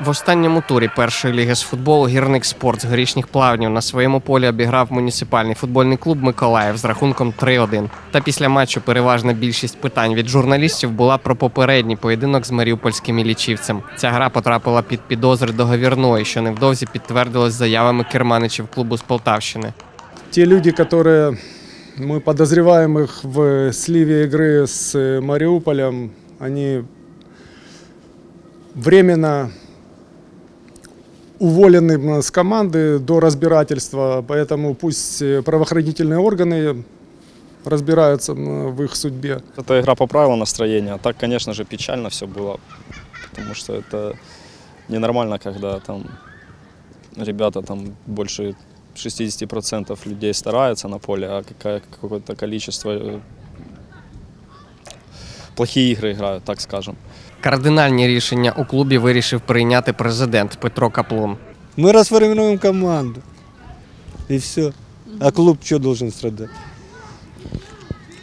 В останньому турі першої ліги з футболу гірник спорт з горішніх плавнів на своєму полі обіграв муніципальний футбольний клуб Миколаїв з рахунком 3-1. Та після матчу переважна більшість питань від журналістів була про попередній поєдинок з маріупольським лічівцем. Ця гра потрапила під підозри договірної, що невдовзі підтвердилось заявами керманичів клубу з Полтавщини. те люди, которые мы подозреваем их в сливе игры с э, Мариуполем, они временно уволены м, с команды до разбирательства, поэтому пусть э, правоохранительные органы разбираются в их судьбе. Это игра поправила настроение, а так, конечно же, печально все было, потому что это ненормально, когда там ребята там больше 60% людей стараются на поле, а какое-то количество э, плохие игры играют, так скажем. Кардинальні рішення у клубі вирішив прийняти президент Петро Каплун. Мы расформируем команду. И все. А клуб что должен страдать?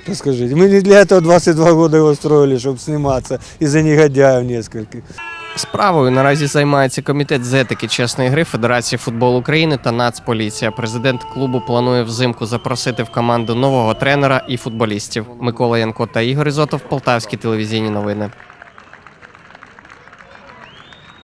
Расскажите. Мы не для этого 22 года его строили, чтобы сниматься из-за негодяев нескольких. Справою наразі займається комітет з етики чесної гри Федерації футболу України та Нацполіція. Президент клубу планує взимку запросити в команду нового тренера і футболістів. Микола Янко та Ігор Ізотов, Полтавські телевізійні новини.